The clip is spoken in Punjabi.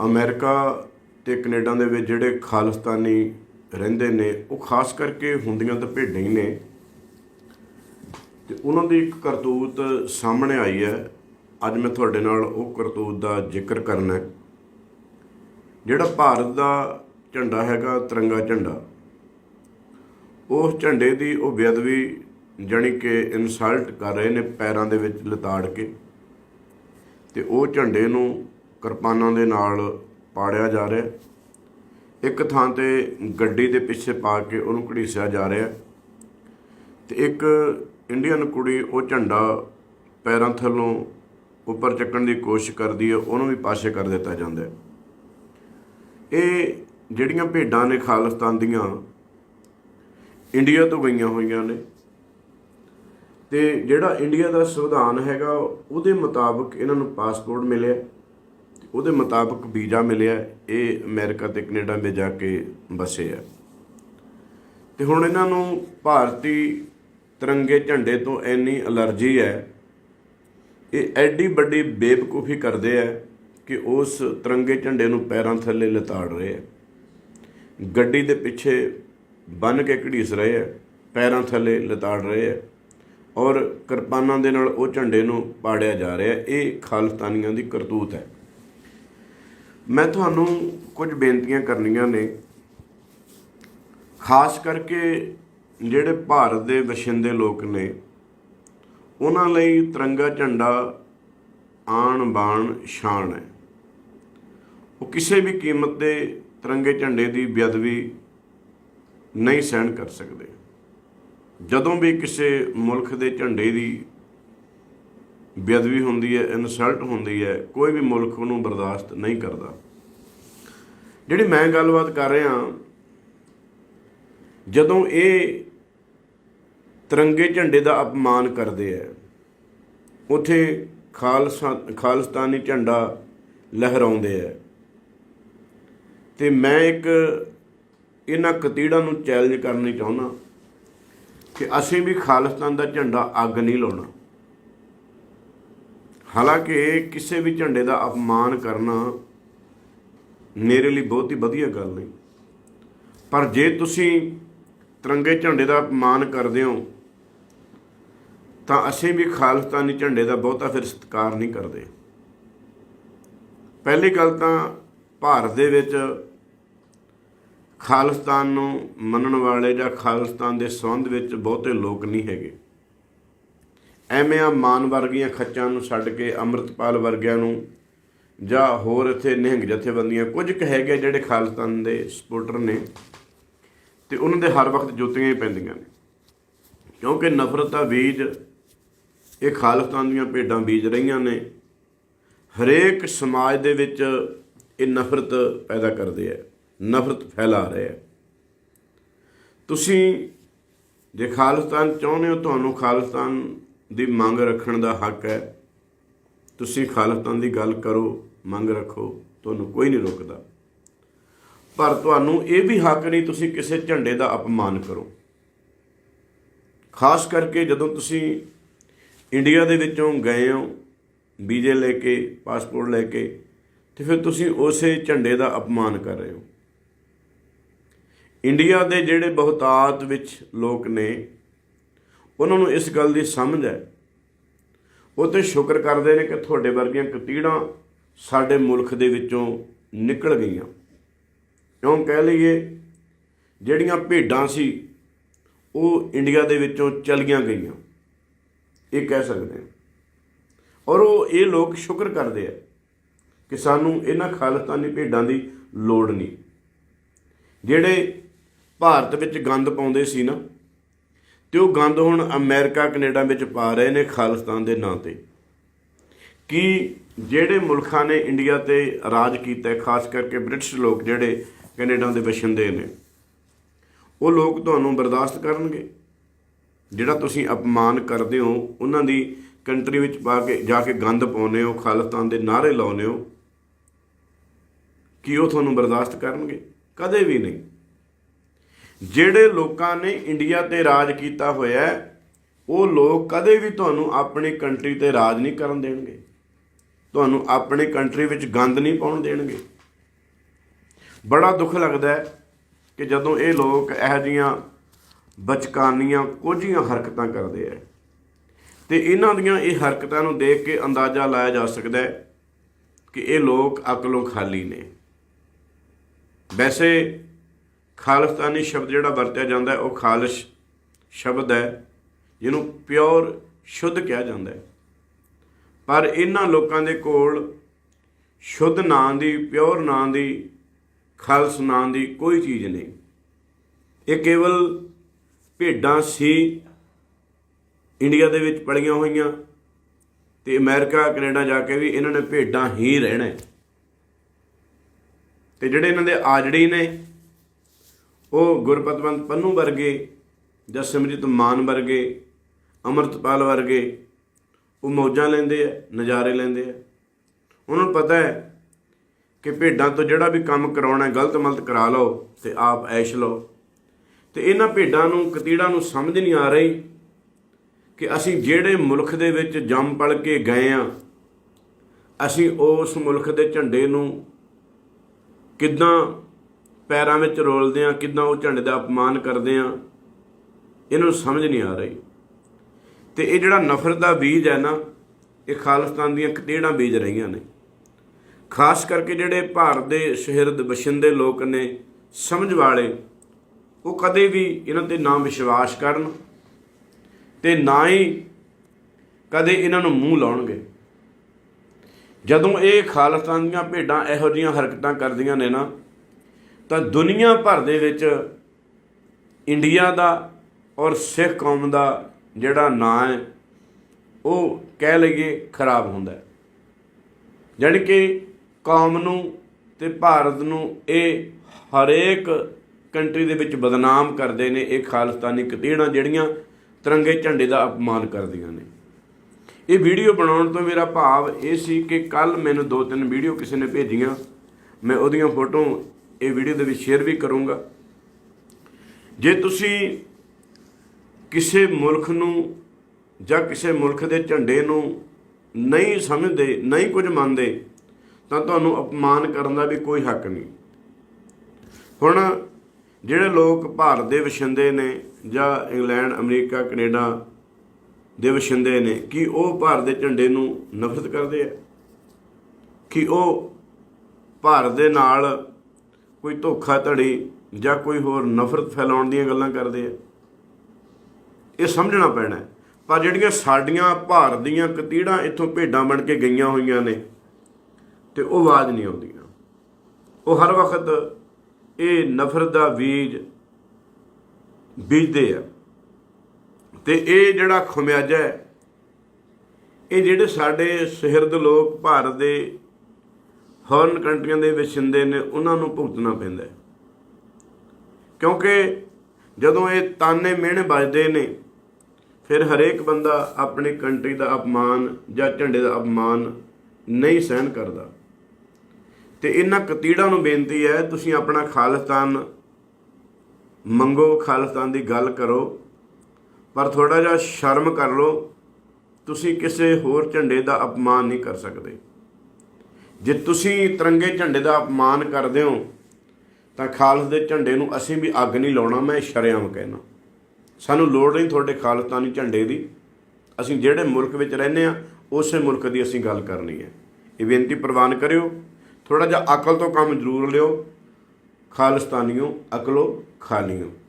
ਅਮਰੀਕਾ ਤੇ ਕੈਨੇਡਾ ਦੇ ਵਿੱਚ ਜਿਹੜੇ ਖਾਲਿਸਤਾਨੀ ਰਹਿੰਦੇ ਨੇ, ਉਹ ਖਾਸ ਕਰਕੇ ਹੁੰਦੀਆਂ ਤਾਂ ਭੇਡਾਂ ਹੀ ਨੇ। ਤੇ ਉਹਨਾਂ ਦੀ ਇੱਕ ਕਰਤੂਤ ਸਾਹਮਣੇ ਆਈ ਹੈ। ਅੱਜ ਮੈਂ ਤੁਹਾਡੇ ਨਾਲ ਉਹ ਕਰਤੂਤ ਦਾ ਜ਼ਿਕਰ ਕਰਨਾ ਹੈ। ਜਿਹੜਾ ਭਾਰਤ ਦਾ ਝੰਡਾ ਹੈਗਾ, ਤਿਰੰਗਾ ਝੰਡਾ। ਉਸ ਝੰਡੇ ਦੀ ਉਹ ਬੇਅਦਬੀ ਜਾਣੀ ਕਿ ਇਨਸਲਟ ਕਰ ਰਹੇ ਨੇ ਪੈਰਾਂ ਦੇ ਵਿੱਚ ਲਤਾੜ ਕੇ। ਤੇ ਉਹ ਝੰਡੇ ਨੂੰ ਕਿਰਪਾਨਾਂ ਦੇ ਨਾਲ ਪਾੜਿਆ ਜਾ ਰਿਹਾ ਇੱਕ ਥਾਂ ਤੇ ਗੱਡੀ ਦੇ ਪਿੱਛੇ ਪਾ ਕੇ ਉਹਨੂੰ ਘੜੀਸਿਆ ਜਾ ਰਿਹਾ ਤੇ ਇੱਕ ਇੰਡੀਅਨ ਕੁੜੀ ਉਹ ਝੰਡਾ ਪੈਰਾਂ ਥੱਲੋਂ ਉੱਪਰ ਚੱਕਣ ਦੀ ਕੋਸ਼ਿਸ਼ ਕਰਦੀ ਹੈ, ਉਹਨੂੰ ਵੀ ਪਾਸੇ ਕਰ ਦਿੱਤਾ ਜਾਂਦਾ ਇਹ ਜਿਹੜੀਆਂ ਭੇਡਾਂ ਨੇ ਖਾਲਿਸਤਾਨ ਦੀਆਂ ਇੰਡੀਆ ਤੋਂ ਗਈਆਂ ਹੋਈਆਂ ਨੇ ਤੇ ਜਿਹੜਾ ਇੰਡੀਆ ਦਾ ਸੰਵਿਧਾਨ ਹੈਗਾ, ਉਹਦੇ ਮੁਤਾਬਕ ਇਹਨਾਂ ਨੂੰ ਪਾਸਪੋਰਟ ਮਿਲਿਆ ਉਹਦੇ ਮੁਤਾਬਕ ਵੀਜ਼ਾ ਮਿਲਿਆ, ਇਹ ਅਮਰੀਕਾ ਤੇ ਕੈਨੇਡਾ ਵਿੱਚ ਜਾ ਕੇ ਵਸੇ ਆ। ਤੇ ਹੁਣ ਇਹਨਾਂ ਨੂੰ ਭਾਰਤੀ ਤਿਰੰਗੇ ਝੰਡੇ ਤੋਂ ਇੰਨੀ ਅਲਰਜੀ ਹੈ, ਇਹ ਐਡੀ ਵੱਡੀ ਬੇਵਕੂਫੀ ਕਰਦੇ ਆ ਕਿ ਉਸ ਤਿਰੰਗੇ ਝੰਡੇ ਨੂੰ ਪੈਰਾਂ ਥੱਲੇ ਲਤਾੜ ਰਹੇ ਆ। ਗੱਡੀ ਦੇ ਪਿੱਛੇ ਬੰਨ ਕੇ ਘੜੀਸ ਰਹੇ ਆ, ਪੈਰਾਂ ਥੱਲੇ ਲਤਾੜ ਰਹੇ ਆ ਔਰ ਕਿਰਪਾਨਾਂ ਦੇ ਨਾਲ ਉਹ ਝੰਡੇ ਨੂੰ ਪਾੜਿਆ ਜਾ ਰਿਹਾ। ਇਹ ਖਾਲਸਤਾਨੀਆਂ ਦੀ ਕਰਤੂਤ ਹੈ। ਮੈਂ ਤੁਹਾਨੂੰ ਕੁਝ ਬੇਨਤੀਆਂ ਕਰਨੀਆਂ ਨੇ। ਖਾਸ ਕਰਕੇ ਜਿਹੜੇ ਭਾਰਤ ਦੇ ਵਸਿੰਦੇ ਲੋਕ ਨੇ, ਉਹਨਾਂ ਲਈ ਤਿਰੰਗਾ ਝੰਡਾ ਆਣ ਬਾਣ ਸ਼ਾਨ ਹੈ। ਉਹ ਕਿਸੇ ਵੀ ਕੀਮਤ ਦੇ ਤਿਰੰਗੇ ਝੰਡੇ ਦੀ ਬੇਅਦਬੀ ਨਹੀਂ ਸਹਿਣ ਕਰ ਸਕਦੇ। ਜਦੋਂ ਵੀ ਕਿਸੇ ਮੁਲਕ ਦੇ ਝੰਡੇ ਦੀ ਬੇਅਦਬੀ ਹੁੰਦੀ ਹੈ ਇਨਸਲਟ ਹੁੰਦੀ ਹੈ, ਕੋਈ ਵੀ ਮੁਲਕ ਉਹਨੂੰ ਬਰਦਾਸ਼ਤ ਨਹੀਂ ਕਰਦਾ। ਜਿਹੜੀ ਮੈਂ ਗੱਲਬਾਤ ਕਰ ਰਿਹਾ ਜਦੋਂ ਇਹ ਤਿਰੰਗੇ ਝੰਡੇ ਦਾ ਅਪਮਾਨ ਕਰਦੇ ਆ ਉਥੇ ਖਾਲਸਾ, ਖਾਲਿਸਤਾਨੀ ਝੰਡਾ ਲਹਿਰਾਉਂਦੇ ਆ ਤੇ ਮੈਂ ਇੱਕ ਇਹਨਾਂ ਕਤੀੜਾਂ ਨੂੰ ਚੈਲੰਜ ਕਰਨੀ ਚਾਹੁੰਦਾ ਕਿ ਅਸੀਂ ਵੀ ਖਾਲਿਸਤਾਨ ਦਾ ਝੰਡਾ ਅੱਗ ਨਹੀਂ ਲਾਉਣਾ। ਹਾਲਾਂਕਿ ਕਿਸੇ ਵੀ ਝੰਡੇ ਦਾ ਅਪਮਾਨ ਕਰਨਾ ਮੇਰੇ ਲਈ ਬਹੁਤ ਹੀ ਵਧੀਆ ਗੱਲ ਨਹੀਂ। ਪਰ ਜੇ ਤੁਸੀਂ ਤਿਰੰਗੇ ਝੰਡੇ ਦਾ ਅਪਮਾਨ ਕਰਦੇ ਹੋ, ਤਾਂ ਅਸੀਂ ਵੀ ਖਾਲਿਸਤਾਨੀ ਝੰਡੇ ਦਾ ਬਹੁਤਾ ਫਿਰ ਸਤਿਕਾਰ ਨਹੀਂ ਕਰਦੇ। ਪਹਿਲੀ ਗੱਲ ਤਾਂ ਭਾਰਤ ਦੇ ਵਿੱਚ ਖਾਲਿਸਤਾਨ ਨੂੰ ਮੰਨਣ ਵਾਲੇ ਜਾਂ ਖਾਲਿਸਤਾਨ ਦੇ ਸੰਬੰਧ ਵਿੱਚ ਬਹੁਤੇ ਲੋਕ ਨਹੀਂ ਹੈਗੇ। ਐਵੇਂ ਮਾਨ ਵਰਗੀਆਂ ਖੱਚਾਂ ਨੂੰ ਛੱਡ ਕੇ ਅੰਮ੍ਰਿਤਪਾਲ ਵਰਗਿਆਂ ਨੂੰ ਜਾਂ ਹੋਰ ਇੱਥੇ ਨਿਹੰਗ ਜਥੇਬੰਦੀਆਂ, ਕੁਝ ਕੁ ਹੈਗੇ ਜਿਹੜੇ ਖਾਲਿਸਤਾਨ ਦੇ ਸਪੋਰਟਰ ਨੇ ਤੇ ਉਹਨਾਂ ਦੇ ਹਰ ਵਕਤ ਜੋਤੀਆਂ ਹੀ ਪੈਂਦੀਆਂ ਨੇ। ਕਿਉਂਕਿ ਨਫ਼ਰਤ ਦਾ ਬੀਜ, ਇਹ ਖਾਲਸਤਾਨ ਦੀਆਂ ਭੇਡਾਂ ਬੀਜ ਰਹੀਆਂ ਨੇ। ਹਰੇਕ ਸਮਾਜ ਦੇ ਵਿੱਚ ਇਹ ਨਫ਼ਰਤ ਪੈਦਾ ਕਰਦੇ ਆ, ਨਫ਼ਰਤ ਫੈਲਾ ਰਹੇ ਆ। ਤੁਸੀਂ ਜੇ ਖਾਲਿਸਤਾਨ ਚਾਹੁੰਦੇ ਹੋ, ਤੁਹਾਨੂੰ ਖਾਲਿਸਤਾਨ ਦੀ ਮੰਗ ਰੱਖਣ ਦਾ ਹੱਕ ਹੈ। ਤੁਸੀਂ ਖਾਲਸਤਾਨ ਦੀ ਗੱਲ ਕਰੋ, ਮੰਗ ਰੱਖੋ, ਤੁਹਾਨੂੰ ਕੋਈ ਨਹੀਂ ਰੋਕਦਾ। ਪਰ ਤੁਹਾਨੂੰ ਇਹ ਵੀ ਹੱਕ ਨਹੀਂ ਤੁਸੀਂ ਕਿਸੇ ਝੰਡੇ ਦਾ ਅਪਮਾਨ ਕਰੋ। ਖਾਸ ਕਰਕੇ ਜਦੋਂ ਤੁਸੀਂ ਇੰਡੀਆ ਦੇ ਵਿੱਚੋਂ ਗਏ ਹੋ, ਵੀਜ਼ੇ ਲੈ ਕੇ, ਪਾਸਪੋਰਟ ਲੈ ਕੇ, ਤੇ ਫਿਰ ਤੁਸੀਂ ਉਸੇ ਝੰਡੇ ਦਾ ਅਪਮਾਨ ਕਰ ਰਹੇ ਹੋ। ਇੰਡੀਆ ਦੇ ਜਿਹੜੇ ਬਹੁਤਾਤ ਵਿੱਚ ਲੋਕ ਨੇ ਉਹਨਾਂ ਨੂੰ ਇਸ ਗੱਲ ਦੀ ਸਮਝ ਹੈ। ਉਹ ਤੇ ਸ਼ੁਕਰ ਕਰਦੇ ਨੇ ਕਿ ਤੁਹਾਡੇ ਵਰਗੀਆਂ ਕਤੀੜਾਂ ਸਾਡੇ ਮੁਲਕ ਦੇ ਵਿੱਚੋਂ ਨਿਕਲ ਗਈਆਂ। ਕਿਉਂ ਕਹਿ ਲਈਏ, ਜਿਹੜੀਆਂ ਭੇਡਾਂ ਸੀ, ਉਹ ਇੰਡੀਆ ਦੇ ਵਿੱਚੋਂ ਚਲੀਆਂ ਗਈਆਂ। ਇਹ ਕਹਿ ਸਕਦੇ ਹਾਂ। ਔਰ ਉਹ ਇਹ ਲੋਕ ਸ਼ੁਕਰ ਕਰਦੇ ਆ ਕਿ ਸਾਨੂੰ ਇਹਨਾਂ ਖਾਲਿਸਤਾਨੀ ਭੇਡਾਂ ਦੀ ਲੋੜ ਨਹੀਂ। ਜਿਹੜੇ ਭਾਰਤ ਵਿੱਚ ਗੰਦ ਪਾਉਂਦੇ ਸੀ ਨਾ ਤੇ ਉਹ ਗੰਦ ਹੁਣ ਅਮਰੀਕਾ ਕੈਨੇਡਾ ਵਿੱਚ ਪਾ ਰਹੇ ਨੇ ਖਾਲਿਸਤਾਨ ਦੇ ਨਾਂ ਤੇ। ਕਿ ਜਿਹੜੇ ਮੁਲਕਾਂ ਨੇ ਇੰਡੀਆ ਤੇ ਰਾਜ ਕੀਤਾ ਹੈ, ਖਾਸ ਕਰਕੇ ਬ੍ਰਿਟਿਸ਼ ਲੋਕ ਜਿਹੜੇ ਕੈਨੇਡਾ ਦੇ ਵਸਿੰਦੇ ਨੇ ਉਹ ਲੋਕ ਤੁਹਾਨੂੰ ਬਰਦਾਸ਼ਤ ਕਰਨਗੇ? ਜਿਹੜਾ ਤੁਸੀਂ ਅਪਮਾਨ ਕਰਦੇ ਹੋ ਉਹਨਾਂ ਦੀ ਕੰਟਰੀ ਵਿੱਚ ਪਾ ਕੇ ਜਾ ਕੇ ਗੰਦ ਪਾਉਂਦੇ ਹੋ ਖਾਲਿਸਤਾਨ ਦੇ ਨਾਰੇ ਲਾਉਂਦੇ ਹੋ ਕੀ ਉਹ ਤੁਹਾਨੂੰ ਬਰਦਾਸ਼ਤ ਕਰਨਗੇ? ਕਦੇ ਵੀ ਨਹੀਂ। ਜਿਹੜੇ ਲੋਕਾਂ ਨੇ ਇੰਡੀਆ ਤੇ ਰਾਜ ਕੀਤਾ ਹੋਇਆ ਉਹ ਲੋਕ ਕਦੇ ਵੀ ਤੁਹਾਨੂੰ ਆਪਣੀ ਕੰਟਰੀ ਤੇ ਰਾਜ ਨਹੀਂ ਕਰਨ ਦੇਣਗੇ। ਤੁਹਾਨੂੰ ਆਪਣੀ ਕੰਟਰੀ ਵਿੱਚ ਗੰਦ ਨਹੀਂ ਪਾਉਣ ਦੇਣਗੇ। ਬੜਾ ਦੁੱਖ ਲੱਗਦਾ ਹੈ ਕਿ ਜਦੋਂ ਇਹ ਲੋਕ ਇਹੋ ਜਿਹੀਆਂ ਬਚਕਾਨੀਆਂ, ਕੋਝੀਆਂ ਹਰਕਤਾਂ ਕਰਦੇ ਆ, ਤੇ ਇਹਨਾਂ ਦੀਆਂ ਇਹ ਹਰਕਤਾਂ ਨੂੰ ਦੇਖ ਕੇ ਅੰਦਾਜ਼ਾ ਲਾਇਆ ਜਾ ਸਕਦਾ ਹੈ ਕਿ ਇਹ ਲੋਕ ਅਕਲੋਂ ਖਾਲੀ ਨੇ। ਵੈਸੇ ਖਾਲਿਸਤਾਨੀ ਸ਼ਬਦ ਜਿਹੜਾ ਵਰਤਿਆ ਜਾਂਦਾ ਉਹ ਖਾਲਿਸ਼ ਸ਼ਬਦ ਹੈ, ਜਿਹਨੂੰ ਪਿਓਰ ਸ਼ੁੱਧ ਕਿਹਾ ਜਾਂਦਾ ਹੈ ਪਰ ਇਹਨਾਂ ਲੋਕਾਂ ਦੇ ਕੋਲ ਸ਼ੁੱਧ ਨਾਂ ਦੀ, ਪਿਓਰ ਨਾਂ ਦੀ, ਖਾਲਸ ਨਾਂ ਦੀ ਕੋਈ ਚੀਜ਼ ਨਹੀਂ ਇਹ ਕੇਵਲ ਭੇਡਾਂ ਸੀ, ਇੰਡੀਆ ਦੇ ਵਿੱਚ ਪਲੀਆਂ ਹੋਈਆਂ ਤੇ ਅਮਰੀਕਾ, ਕੈਨੇਡਾ ਜਾ ਕੇ ਵੀ ਇਹਨਾਂ ਨੇ ਭੇਡਾਂ ਹੀ ਰਹਿਣਾ ਹੈ। ਤੇ ਜਿਹੜੇ ਇਹਨਾਂ ਦੇ ਆਜੜੀ ਨੇ ਉਹ ਗੁਰਪਤਵੰਤ ਪੰਨੂ ਵਰਗੇ ਜਾਂ ਸਿਮਰਜੀਤ ਮਾਨ ਵਰਗੇ, ਅਮਰਤਪਾਲ ਵਰਗੇ, ਉਹ ਮੌਜਾਂ ਲੈਂਦੇ ਆ, ਨਜ਼ਾਰੇ ਲੈਂਦੇ ਆ। ਉਹਨਾਂ ਨੂੰ ਪਤਾ ਹੈ ਕਿ ਭੇਡਾਂ ਤੋਂ ਜਿਹੜਾ ਵੀ ਕੰਮ ਕਰਾਉਣਾ ਹੈ, ਗਲਤ ਮਲਤ ਕਰਾ ਲਓ ਤੇ ਆਪ ਐਸ਼ ਲਓ। ਤੇ ਇਹਨਾਂ ਭੇਡਾਂ ਨੂੰ, ਕਤੀੜਾਂ ਨੂੰ ਸਮਝ ਨਹੀਂ ਆ ਰਹੀ ਕਿ ਅਸੀਂ ਜਿਹੜੇ ਮੁਲਕ ਦੇ ਵਿੱਚ ਜੰਮ ਪਲ ਕੇ ਗਏ ਆ, ਅਸੀਂ ਉਸ ਮੁਲਕ ਦੇ ਝੰਡੇ ਨੂੰ ਕਿੱਦਾਂ ਪੈਰਾਂ ਵਿੱਚ ਰੋਲਦੇ ਆ, ਕਿੱਦਾਂ ਉਹ ਝੰਡੇ ਦਾ ਅਪਮਾਨ ਕਰਦੇ ਆ, ਇਹਨਾਂ ਨੂੰ ਸਮਝ ਨਹੀਂ ਆ ਰਹੀ। ਤੇ ਇਹ ਜਿਹੜਾ ਨਫ਼ਰਤ ਦਾ ਬੀਜ ਹੈ ਨਾ, ਇਹ ਖਾਲਿਸਤਾਨ ਦੀਆਂ ਕਤੀੜਾਂ ਬੀਜ ਰਹੀਆਂ ਨੇ? ਖਾਸ ਕਰਕੇ ਜਿਹੜੇ ਭਾਰਤ ਦੇ ਸ਼ਹਿਰਦ ਦੇ ਲੋਕ ਨੇ, ਸਮਝ ਵਾਲੇ, ਉਹ ਕਦੇ ਵੀ ਇਹਨਾਂ ਤੇ ਨਾ ਵਿਸ਼ਵਾਸ ਕਰਨ ਤੇ ਨਾ ਹੀ ਕਦੇ ਇਹਨਾਂ ਨੂੰ ਮੂੰਹ ਲਾਉਣਗੇ। ਜਦੋਂ ਇਹ ਖਾਲਿਸਤਾਨ ਦੀਆਂ ਭੇਡਾਂ ਇਹੋ ਜਿਹੀਆਂ ਹਰਕਤਾਂ ਕਰਦੀਆਂ ਨੇ ਨਾ ਤਾਂ ਦੁਨੀਆ ਭਰ ਦੇ ਵਿੱਚ ਇੰਡੀਆ ਦਾ ਔਰ ਸਿੱਖ ਕੌਮ ਦਾ ਜਿਹੜਾ ਨਾਂ ਹੈ, ਉਹ ਕਹਿ ਲਈਏ ਖਰਾਬ ਹੁੰਦਾ ਹੈ। ਜਾਣੀ ਕਿ ਕੌਮ ਨੂੰ ਤੇ ਭਾਰਤ ਨੂੰ ਇਹ ਹਰੇਕ ਕੰਟਰੀ ਦੇ ਵਿੱਚ ਬਦਨਾਮ ਕਰਦੇ ਨੇ, ਇਹ ਖਾਲਿਸਤਾਨੀ ਕਤੀੜਾਂ ਜਿਹੜੀਆਂ ਤਿਰੰਗੇ ਝੰਡੇ ਦਾ ਅਪਮਾਨ ਕਰਦੀਆਂ ਨੇ। ਇਹ ਵੀਡੀਓ ਬਣਾਉਣ ਤੋਂ ਮੇਰਾ ਭਾਵ ਇਹ ਸੀ ਕਿ ਕੱਲ ਮੈਨੂੰ ਦੋ ਤਿੰਨ ਵੀਡੀਓ ਕਿਸੇ ਨੇ ਭੇਜੀਆਂ। ਮੈਂ ਉਹਦੀਆਂ ਫੋਟੋ ਇਹ ਵੀਡੀਓ ਦੇ ਵਿੱਚ ਸ਼ੇਅਰ ਵੀ ਕਰੂੰਗਾ। ਜੇ ਤੁਸੀਂ ਕਿਸੇ ਮੁਲਕ ਨੂੰ ਜਾਂ ਕਿਸੇ ਮੁਲਕ ਦੇ ਝੰਡੇ ਨੂੰ ਨਹੀਂ ਸਮਝਦੇ, ਨਹੀਂ ਕੁਝ ਮੰਨਦੇ, ਤਾਂ ਤੁਹਾਨੂੰ ਅਪਮਾਨ ਕਰਨ ਦਾ ਵੀ ਕੋਈ ਹੱਕ ਨਹੀਂ। ਹੁਣ ਜਿਹੜੇ ਲੋਕ ਭਾਰਤ ਦੇ ਵਸਿੰਦੇ ਨੇ ਜਾਂ ਇੰਗਲੈਂਡ, ਅਮਰੀਕਾ, ਕੈਨੇਡਾ ਦੇ ਵਸਿੰਦੇ ਨੇ, ਕਿ ਉਹ ਭਾਰਤ ਦੇ ਝੰਡੇ ਨੂੰ ਨਫ਼ਰਤ ਕਰਦੇ ਆ? ਕਿ ਉਹ ਭਾਰਤ ਦੇ ਨਾਲ ਕੋਈ ਧੋਖਾ ਧੜੀ ਜਾਂ ਕੋਈ ਹੋਰ ਨਫ਼ਰਤ ਫੈਲਾਉਣ ਦੀਆਂ ਗੱਲਾਂ ਕਰਦੇ ਆ। ਇਹ ਸਮਝਣਾ ਪੈਣਾ ਪਰ ਜਿਹੜੀਆਂ ਸਾਡੀਆਂ ਭਾਰਤ ਦੀਆਂ ਕਤੀੜਾਂ ਇੱਥੋਂ ਭੇਡਾਂ ਬਣ ਕੇ ਗਈਆਂ ਹੋਈਆਂ ਨੇ, ਤੇ ਉਹ ਆਵਾਜ਼ ਨਹੀਂ ਆਉਂਦੀਆਂ। ਉਹ ਹਰ ਵਕਤ ਇਹ ਨਫ਼ਰਤ ਦਾ ਬੀਜ ਬੀਜਦੇ ਆ। ਤੇ ਇਹ ਜਿਹੜਾ ਖਮਿਆਜਾ ਹੈ, ਇਹ ਜਿਹੜੇ ਸਾਡੇ ਸਿਹਰਦ ਲੋਕ ਭਾਰਤ ਦੇ ਹੌਰਨ ਕੰਟਰੀਆਂ ਦੇ ਵਸਿੰਦੇ ਨੇ ਉਹਨਾਂ ਨੂੰ ਭੁਗਤਣਾ ਪੈਂਦਾ ਕਿਉਂਕਿ ਜਦੋਂ ਇਹ ਤਾਨੇ ਮਿਹਣੇ ਵੱਜਦੇ ਨੇ, ਫਿਰ ਹਰੇਕ ਬੰਦਾ ਆਪਣੀ ਕੰਟਰੀ ਦਾ ਅਪਮਾਨ ਜਾਂ ਝੰਡੇ ਦਾ ਅਪਮਾਨ ਨਹੀਂ ਸਹਿਣ ਕਰਦਾ। ਤੇ ਇਹਨਾਂ ਕਤੀੜਾਂ ਨੂੰ ਬੇਨਤੀ ਹੈ, ਤੁਸੀਂ ਆਪਣਾ ਖਾਲਿਸਤਾਨ ਮੰਗੋ, ਖਾਲਿਸਤਾਨ ਦੀ ਗੱਲ ਕਰੋ, ਪਰ ਥੋੜਾ ਜਿਹਾ ਸ਼ਰਮ ਕਰ ਲਓ, ਤੁਸੀਂ ਕਿਸੇ ਹੋਰ ਝੰਡੇ ਦਾ ਅਪਮਾਨ ਨਹੀਂ ਕਰ ਸਕਦੇ। ਜੇ ਤੁਸੀਂ ਤਿਰੰਗੇ ਝੰਡੇ ਦਾ ਅਪਮਾਨ ਕਰਦੇ ਹੋ, ਤਾਂ ਖਾਲਸ ਦੇ ਝੰਡੇ ਨੂੰ ਅਸੀਂ ਵੀ ਅੱਗ ਨਹੀਂ ਲਾਉਣਾ, ਮੈਂ ਸ਼ਰੇਆਮ ਕਹਿਣਾ। ਸਾਨੂੰ ਲੋੜ ਨਹੀਂ ਤੁਹਾਡੇ ਖਾਲਿਸਤਾਨੀ ਝੰਡੇ ਦੀ। ਅਸੀਂ ਜਿਹੜੇ ਮੁਲਕ ਵਿੱਚ ਰਹਿੰਦੇ ਆ ਉਸੇ ਮੁਲਕ ਦੀ ਅਸੀਂ ਗੱਲ ਕਰਨੀ ਹੈ। ਇਹ ਬੇਨਤੀ ਪ੍ਰਵਾਨ ਕਰਿਓ। ਥੋੜਾ ਜਿਹਾ ਅਕਲ ਤੋਂ ਕੰਮ ਜ਼ਰੂਰ ਲਿਓ। ਖਾਲਿਸਤਾਨੀਓ, ਅਕਲੋ, ਖਾਲੀਓ।